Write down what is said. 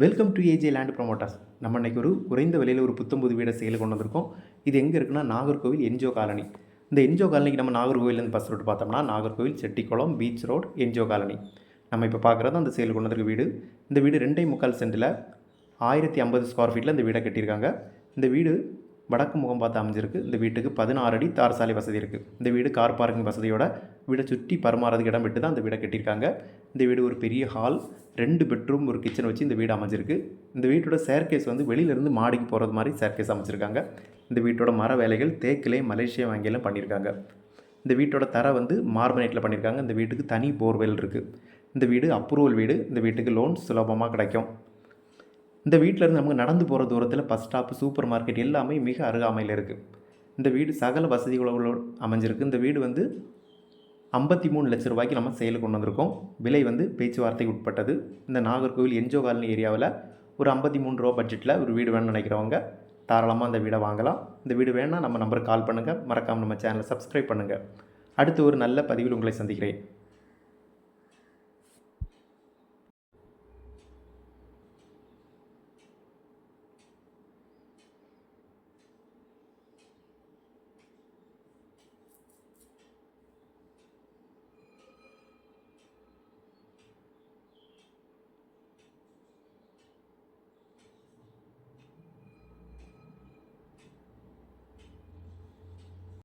Welcome to AJ land promoters நம்ம இன்றைக்கி ஒரு குறைந்த விலையில் ஒரு புத்தம்புது வீடை செயல் கொண்டு வந்திருக்கோம். இது எங்கே இருக்குன்னா நாகர்கோவில் என்ஜிஓ காலனி. இந்த என்ஜிஓ காலனிக்கு நம்ம நாகர்கோவிலேருந்து பஸ் ரோட்டு பார்த்தோம்னா Nagercoil Chettikulam beach road NGO colony. நம்ம இப்போ பார்க்குறது அந்த செயல் கொண்டு வந்திருக்க வீடு. இந்த வீடு ரெண்டே முக்கால் சென்டில் ஆயிரத்தி ஐம்பது ஸ்கொயர் ஃபீட்டில் இந்த வீடை கட்டியிருக்காங்க. இந்த வீடு வடக்கு முகம் பார்த்து அமைஞ்சிருக்கு. இந்த வீட்டுக்கு பதினாறு அடி தார் சாலை வசதி இருக்குது இந்த வீடு கார் பார்க்கிங் வசதியோட வீடை சுற்றி பரமாறதுக்கு இடம் விட்டு தான் இந்த வீடை கட்டியிருக்காங்க. இந்த வீடு ஒரு பெரிய ஹால். ரெண்டு பெட்ரூம் ஒரு கிச்சன் வச்சு இந்த வீடு அமைஞ்சிருக்கு. இந்த வீட்டோட சேர்கேஸ் வந்து வெளியிலேருந்து மாடிக்கு போகிறது மாதிரி சேர்க்கேஸ் அமைச்சிருக்காங்க. இந்த வீட்டோட மர வேலைகள் தேக்கிலே மலேசியா வங்கியிலும் பண்ணியிருக்காங்க. இந்த வீட்டோட தர வந்து மார்பனேட்டில் பண்ணியிருக்காங்க. இந்த வீட்டுக்கு தனி போர்வெல் இருக்குது இந்த வீடு அப்ரூவல் வீடு. இந்த வீட்டுக்கு லோன் சுலபமாக கிடைக்கும். இந்த வீட்டில் இருந்து நமக்கு நடந்து போகிற தூரத்தில் பஸ் ஸ்டாப்பு சூப்பர் மார்க்கெட் எல்லாமே மிக அருகாமையில் இருக்குது இந்த வீடு சகல வசதிகளோடு அமைஞ்சிருக்கு. இந்த வீடு வந்து ஐம்பத்தி மூணு லட்ச ரூபாய்க்கு நம்ம செயலுக்கு கொண்டு வந்திருக்கோம். விலை வந்து பேச்சுவார்த்தைக்கு உட்பட்டது. இந்த நாகர்கோவில் என்ஜோ காலனி ஏரியாவில் ஒரு ஐம்பத்தி மூணு ரூபா பட்ஜெட்டில் ஒரு வீடு வேணும்னு நினைக்கிறவங்க தாராளமாக அந்த வீடை வாங்கலாம். இந்த வீடு வேணால் நம்ம நம்பருக்கு கால் பண்ணுங்கள் மறக்காமல் நம்ம சேனலை சப்ஸ்கிரைப் பண்ணுங்கள் அடுத்து ஒரு நல்ல பதிவில் உங்களை சந்திக்கிறேன்.